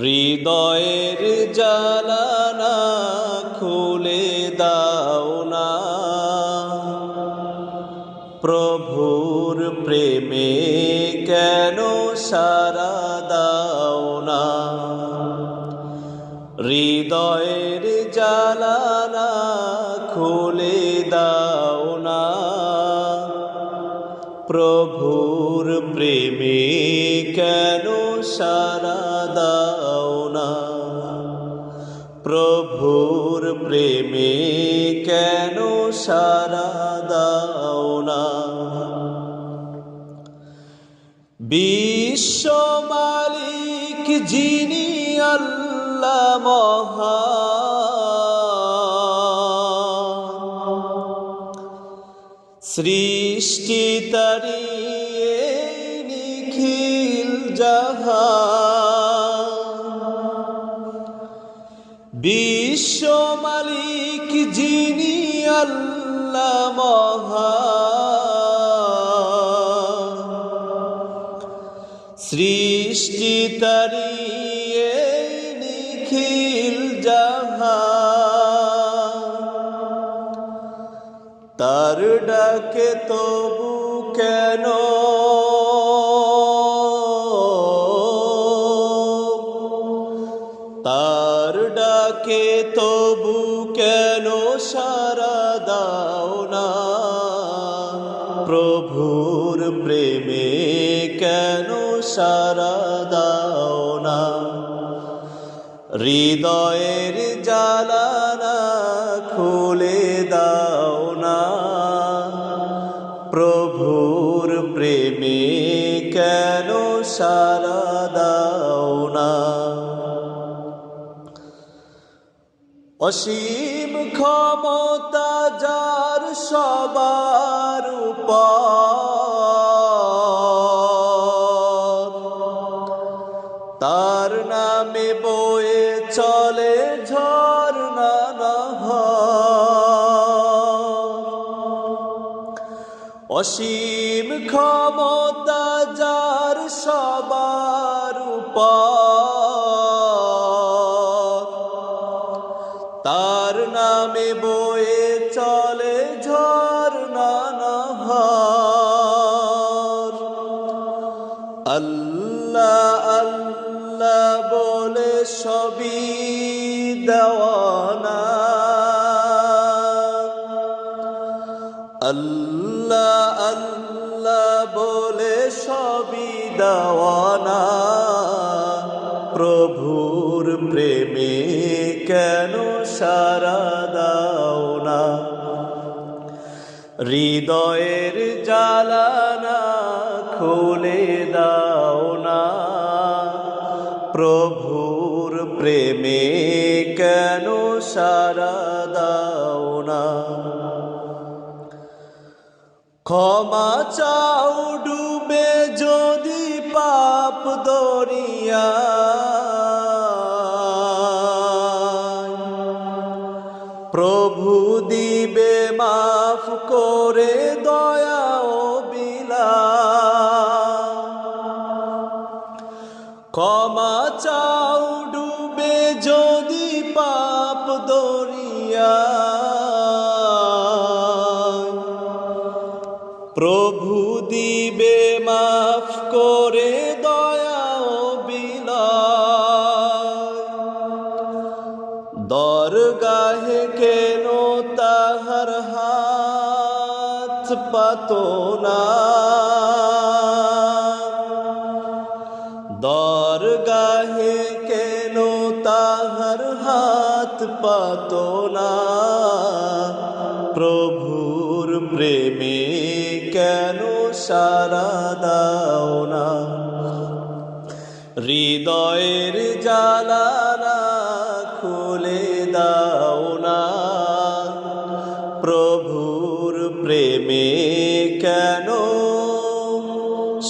হৃদয়ের জালানা খুলে দাও না। প্রভুর প্রেমে কেন সারা দাও না? হৃদয়ের জালানা খুলে দাও না। প্রভুর প্রেমে কেন সারা প্রেমে কেন সারা দাও না? বিশ্ব মালিক যিনি আল্লাহ মহান। সৃষ্টি তারি নিখিল জাহান বিশ্ব মালিক যিনি আল্লাহ মহান। সৃষ্টি তারি নিখিল জাহান। তার ডাকে তবু কেন তার ডাকে তবু কেন সারা দাও না? প্রভুর প্রেমে কেন সারা দাও না? হৃদয়ের জালানা খুলে দাও না? প্রভুর প্রেমে কেন সারা দাও না? অসীম ক্ষমতা যার সবার তার নামে বয়ে চলে ঝর্ণা। অসীম ক্ষমতা যার সবার উপর তার নামে বয়ে চলে ঝর্ণা নহর। আল্লাহ আল্লাহ বলে সবই দেওয়ানা আল্লাহ আল্লাহ বলে সবই দেওয়ানা প্রভুর প্রেমে কেন সারা দাও না? হৃদয়ের জালানা খুলে দাও না। প্রভুর প্রেমে কেন সারা দাও না? ক্ষমা চাও ডুবে যদি পাপ দরিয়া করে দয়া ও বিলা ক্ষমা চাও ডুবে যদি পাপ দরিয়া। প্রভু দিবে মাফ করে দয়া ও দরগাহে কেন তাহার পাতো না। দরগাহে কেন তাহার হাত পাতো না? প্রভুর প্রেমে কেন সারা দাও না? হৃদয়ের জালানা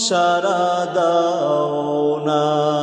সারা দাও না।